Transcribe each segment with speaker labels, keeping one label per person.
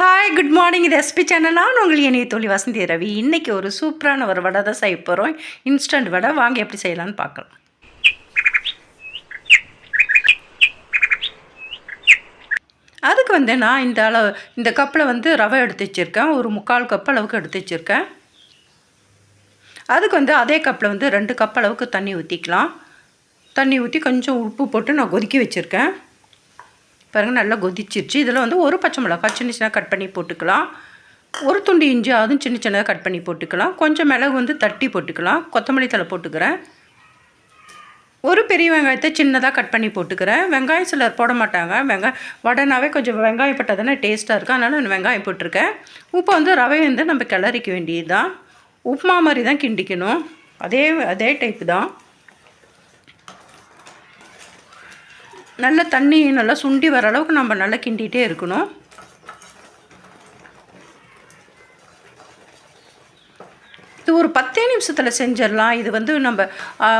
Speaker 1: Hi good morning இது SP channel நான் உங்கள் இணைய தொழில் வசந்தி ரவி. இன்றைக்கி ஒரு சூப்பரான ஒரு வடை தான் செய்ய போகிறோம் இன்ஸ்டன்ட் வடை. வாங்க எப்படி செய்யலாம்னு பார்க்கலாம். அதுக்கு வந்து நான் இந்த அளவு இந்த கப்பில் வந்து ரவை எடுத்து வச்சுருக்கேன். ஒரு முக்கால் கப் அளவுக்கு எடுத்து வச்சுருக்கேன். அதுக்கு வந்து அதே கப்பில் வந்து ரெண்டு கப் அளவுக்கு தண்ணி ஊற்றிக்கலாம் தண்ணி ஊற்றி கொஞ்சம் உப்பு போட்டு நான் கொதிக்க வச்சுருக்கேன். பாருங்கள் நல்லா கொதிச்சிருச்சு. இதில் வந்து ஒரு பச்சை மிளகாய் சின்ன சின்ன கட் பண்ணி போட்டுக்கலாம். ஒரு துண்டு இஞ்சி அதுவும் சின்ன சின்னதாக கட் பண்ணி போட்டுக்கலாம். கொஞ்சம் மிளகு வந்து தட்டி போட்டுக்கலாம். கொத்தமல்லி தலை போட்டுக்கிறேன். ஒரு பெரிய வெங்காயத்தை சின்னதாக கட் பண்ணி போட்டுக்கிறேன். வெங்காயம் சிலர் போட மாட்டாங்க. வெங்காயம் வடனாவே கொஞ்சம் வெங்காயம் போட்டால் தானே டேஸ்ட்டாக இருக்கும். அதனால் நான் வெங்காயம் போட்டிருக்கேன். உப்பை வந்து ரவை வந்து நம்ம கிளறிக்க வேண்டியது தான் உப்புமா மாதிரி தான் கிண்டிக்கணும். அதே அதே டைப்பு தான். நல்ல தண்ணி நல்லா சுண்டி வர அளவுக்கு நம்ம நல்லா கிண்டிகிட்டே இருக்கணும். இது ஒரு பத்தே நிமிஷத்தில் செஞ்சிடலாம். இது வந்து நம்ம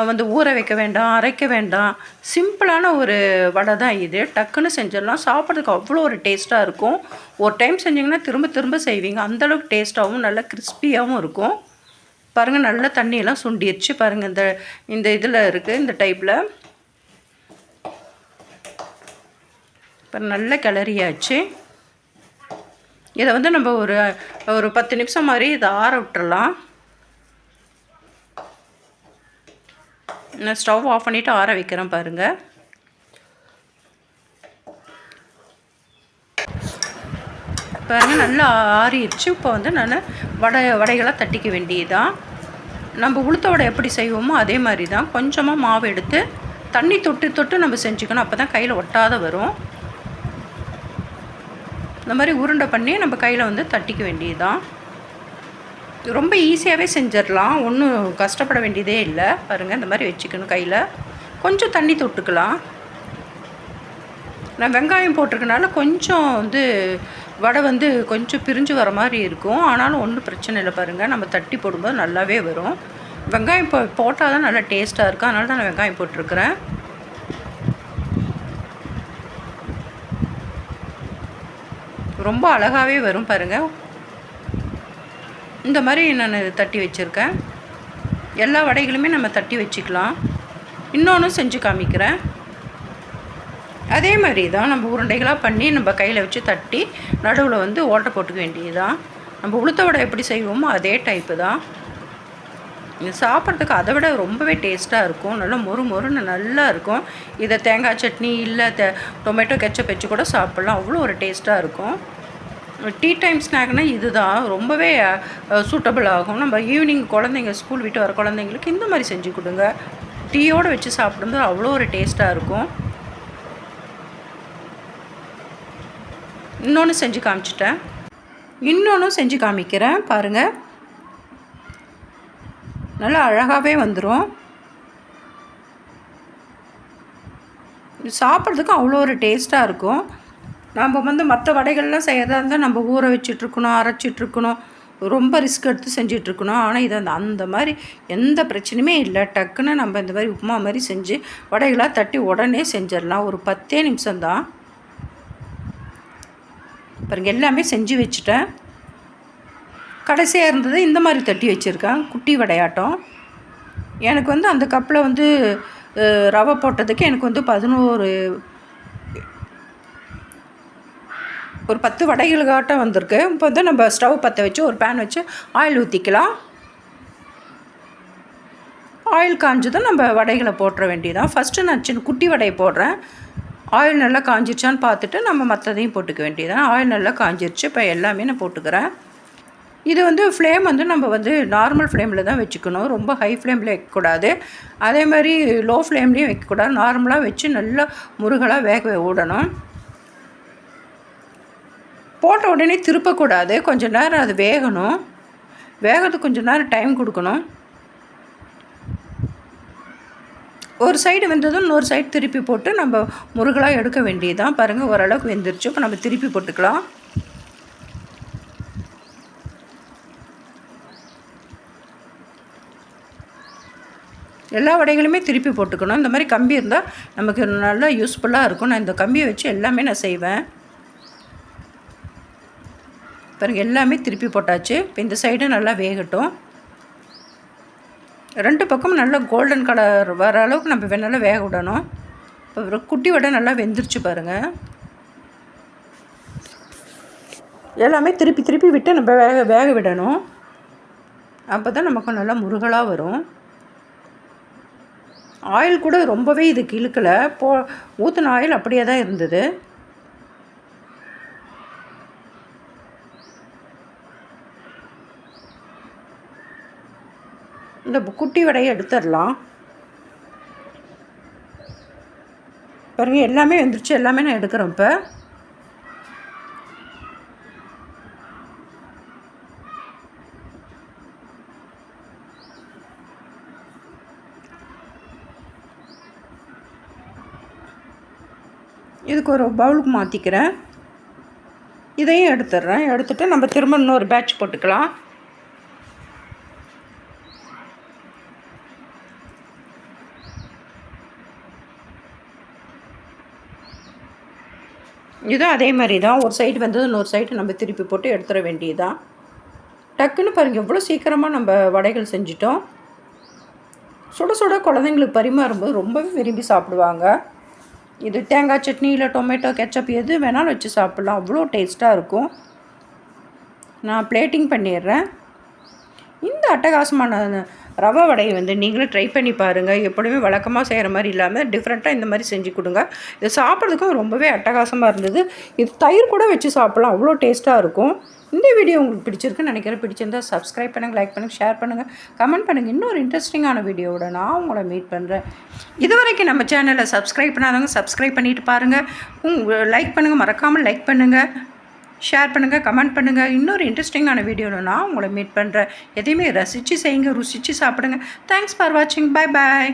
Speaker 1: வந்து ஊற வைக்க வேண்டாம் அரைக்க வேண்டாம். சிம்பிளான ஒரு வடை தான் இது. டக்குன்னு செஞ்சிடலாம். சாப்பிட்றதுக்கு அவ்வளோ ஒரு டேஸ்ட்டாக இருக்கும். ஒரு டைம் செஞ்சிங்கன்னா திரும்ப திரும்ப செய்வீங்க. அந்தளவுக்கு டேஸ்ட்டாகவும் நல்லா கிறிஸ்பியாகவும் இருக்கும். பாருங்கள் நல்ல தண்ணியெல்லாம் சுண்டிடுச்சு பாருங்கள் இந்த இந்த இதில் இருக்குது இந்த டைப்பில் இப்போ நல்ல கிளறியாச்சு. இதை வந்து நம்ம ஒரு ஒரு பத்து நிமிஷம் மாதிரி இதை ஆற விட்டுறலாம். நான் ஸ்டவ் ஆஃப் பண்ணிவிட்டு ஆற வைக்கிறேன் பாருங்கள் பாருங்கள் நல்லா ஆறிடுச்சு. இப்போ வந்து நான் வடை வடைகளாக தட்டிக்க வேண்டியதுதான். நம்ம உளுத்த வடை எப்படி செய்வோமோ அதே மாதிரி தான். கொஞ்சமாக மாவு எடுத்து தண்ணி தொட்டு தொட்டு நம்ம செஞ்சுக்கணும். அப்போ தான் கையில் ஒட்டாத வரும். இந்த மாதிரி உருண்டை பண்ணி நம்ம கையில் வந்து தட்டிக்க வேண்டியதுதான். ரொம்ப ஈஸியாகவே செஞ்சிடலாம். ஒன்றும் கஷ்டப்பட வேண்டியதே இல்லை. பாருங்கள் இந்த மாதிரி வச்சுக்கணும் கையில். கொஞ்சம் தண்ணி தொட்டுக்கலாம். நான் வெங்காயம் போட்டிருக்கனால கொஞ்சம் வந்து வடை வந்து கொஞ்சம் பிரிஞ்சு வர மாதிரி இருக்கும். ஆனாலும் ஒன்றும் பிரச்சனை இல்லை. பாருங்கள் நம்ம தட்டி போடும்போது நல்லாவே வரும். வெங்காயம் போ போட்டால் தான் நல்லா டேஸ்ட்டாக இருக்கும். அதனால தான் நான் வெங்காயம் போட்டிருக்கிறேன். ரொம்ப அழகாகவே வரும் பாருங்கள் இந்த மாதிரி நான் தட்டி வச்சுருக்கேன். எல்லா வடைகளுமே நம்ம தட்டி வச்சுக்கலாம். இன்னொன்று செஞ்சு காமிக்கிறேன். அதே மாதிரி தான் நம்ம உருண்டைகளாக பண்ணி நம்ம கையில் வச்சு தட்டி நடுவில் வந்து ஓட்டை போட்டுக்க வேண்டியது தான் நம்ம உளுத்த வடை எப்படி செய்வோமோ அதே டைப்பு தான். சாப்பிட்றதுக்கு அதை விட ரொம்பவே டேஸ்ட்டாக இருக்கும். நல்லா மொறு மொறுன்னு நல்லா இருக்கும். இதை தேங்காய் சட்னி இல்லை தே டொமேட்டோ கெச்சப் வச்சு கூட சாப்பிட்லாம். அவ்வளோ ஒரு டேஸ்ட்டாக இருக்கும். டீ டைம் ஸ்நாக்னால் இதுதான். ரொம்பவே சூட்டபிள் ஆகும். நம்ம ஈவினிங் குழந்தைங்க ஸ்கூல் விட்டு வர குழந்தைங்களுக்கு இந்த மாதிரி செஞ்சு கொடுங்க. டீயோடு வச்சு சாப்பிடும்போது அவ்வளோ ஒரு டேஸ்ட்டாக இருக்கும். இன்னொன்று செஞ்சு காமிச்சிட்டேன். இன்னொன்றும் செஞ்சு காமிக்கிறேன். பாருங்கள் நல்லா அழகாகவே வந்துடும் சாப்பிட்றதுக்கும் அவ்வளோ ஒரு டேஸ்ட்டாக இருக்கும். நம்ம வந்து மற்ற வடைகள்லாம் செய்கிறதா இருந்தால் நம்ம ஊற வச்சிட்ருக்கணும் அரைச்சிட்ருக்கணும் ரொம்ப ரிஸ்க் எடுத்து செஞ்சிட்ருக்கணும். ஆனால் இது அந்த அந்த மாதிரி எந்த பிரச்சனையுமே இல்லை. டக்குன்னு நம்ம இந்த மாதிரி உப்புமா மாதிரி செஞ்சு வடைகளாக தட்டி உடனே செஞ்சிடலாம். ஒரு பத்தே நிமிஷம்தான். பாருங்கள் எல்லாமே செஞ்சு வச்சுட்டேன். கடைசியாக இருந்தது இந்த மாதிரி தட்டி வச்சுருக்கேன் குட்டி வடையாட்டம் எனக்கு வந்து அந்த கப்பில் வந்து ரவை போட்டதுக்கு எனக்கு வந்து பதினோரு ஒரு பத்து வடைகளுக்காட்டம் வந்திருக்கு. இப்போ வந்து நம்ம ஸ்டவ் பற்ற வச்சு ஒரு பேன் வச்சு ஆயில் ஊற்றிக்கலாம் ஆயில் காஞ்சதும் நம்ம வடைகளை போட்டுற வேண்டியதான் ஃபஸ்ட்டு நான் சின்ன குட்டி வடையை போடுறேன். ஆயில் நல்லா காஞ்சிருச்சான்னு பார்த்துட்டு நம்ம மற்றதையும் போட்டுக்க வேண்டியதான் ஆயில் நல்லா காஞ்சிருச்சு. இப்போ எல்லாமே நான் போட்டுக்கிறேன். இது வந்து ஃப்ளேம் வந்து நம்ம வந்து நார்மல் ஃப்ளேமில் தான் வச்சுக்கணும். ரொம்ப ஹை ஃப்ளேமில் வைக்கக்கூடாது. அதே மாதிரி லோ ஃப்ளேம்லேயும் வைக்கக்கூடாது. நார்மலாக வச்சு நல்லா முருகலாக வேக விடணும் போட்ட உடனே திருப்பக்கூடாது. கொஞ்சம் நேரம் அது வேகணும். வேகிறதுக்கு கொஞ்சம் நேரம் டைம் கொடுக்கணும். ஒரு சைடு வெந்ததும் இன்னொரு சைடு திருப்பி போட்டு நம்ம முருகலாக எடுக்க வேண்டியதுதான். பாருங்கள் ஓரளவுக்கு வெந்துருச்சு. இப்போ நம்ம திருப்பி போட்டுக்கலாம். எல்லா வடைகளுமே திருப்பி போட்டுக்கணும். இந்த மாதிரி கம்பி இருந்தால் நமக்கு நல்லா யூஸ்ஃபுல்லாக இருக்கும். நான் இந்த கம்பியை வச்சு எல்லாமே நான் செய்வேன். பாருங்கள் எல்லாமே திருப்பி போட்டாச்சு. இப்போ இந்த சைடு நல்லா வேகட்டும். ரெண்டு பக்கமும் நல்லா கோல்டன் கலர் வர அளவுக்கு நம்ம நல்லா வேக விடணும். இப்போ குட்டி வடை நல்லா வெந்துருச்சு பாருங்கள் எல்லாமே திருப்பி திருப்பி விட்டு நம்ம வேக வேக விடணும். அப்போ தான் நமக்கு நல்லா முருகலாக வரும். ஆயில் கூட ரொம்பவே இதுக்கு இழுக்கலை போ ஊற்றின ஆயில் அப்படியே தான் இருந்தது. இந்த குட்டி வடையை எடுத்துடலாம். பாருங்கள் எல்லாமே வந்துருச்சு. எல்லாமே நான் எடுக்கிறேன் இப்போ. இதுக்கு ஒரு பவுலுக்கு மாற்றிக்கிறேன் இதையும் எடுத்துடுறேன். எடுத்துகிட்டு நம்ம திரும்ப இன்னொரு பேட்ச் போட்டுக்கலாம். இதுவும் அதே மாதிரி தான் ஒரு சைடு வந்தது இன்னொரு சைடு நம்ம திருப்பி போட்டு எடுத்துட வேண்டியதுதான். டக்குன்னு பாருங்கள் எவ்வளோ சீக்கிரமாக நம்ம வடைகள் செஞ்சிட்டோம். சுட சுட குழந்தைங்களுக்கு பரிமாறும்போது ரொம்பவே விரும்பி சாப்பிடுவாங்க. இது தேங்காய் சட்னி இல்லை டொமேட்டோ கெச்சப் எது வேணாலும் வச்சு சாப்பிட்லாம். அவ்வளோ டேஸ்ட்டாக இருக்கும். நான் பிளேட்டிங் பண்ணிடுறேன். இந்த அட்டகாசமான ரவை வடையை வந்து நீங்களும் ட்ரை பண்ணி பாருங்கள் எப்பொழுதுமே வழக்கமாக செய்கிற மாதிரி இல்லாமல் டிஃப்ரெண்ட்டாக இந்த மாதிரி செஞ்சு கொடுங்க. இது சாப்பிட்றதுக்கும் ரொம்பவே அட்டகாசமாக இருந்தது. இது தயிர் கூட வச்சு சாப்பிட்லாம். அவ்வளோ டேஸ்ட்டாக இருக்கும். இந்த வீடியோ உங்களுக்கு பிடிச்சிருக்குன்னு நினைக்கிறேன். பிடிச்சிருந்தா சப்ஸ்கிரைப் பண்ணுங்கள் லைக் பண்ணுங்கள் ஷேர் பண்ணுங்கள் கமெண்ட் பண்ணுங்கள் இன்னொரு இன்ட்ரெஸ்டிங்கான வீடியோவோட நான் உங்களை மீட் பண்ணுறேன் இது வரைக்கும் நம்ம சேனலை சப்ஸ்கிரைப் பண்ணாதவங்க சப்ஸ்கிரைப் பண்ணிட்டு பாருங்கள் லைக் பண்ணுங்கள் மறக்காமல் லைக் பண்ணுங்கள் ஷேர் பண்ணுங்கள் கமெண்ட் பண்ணுங்கள் இன்னொரு இன்ட்ரெஸ்டிங்கான வீடியோவில் நான் உங்களை மீட் பண்ணுறேன் எதையுமே ரசித்து செய்யுங்க ருசித்து சாப்பிடுங்க. தேங்க்ஸ் ஃபார் வாட்சிங் பாய் பாய்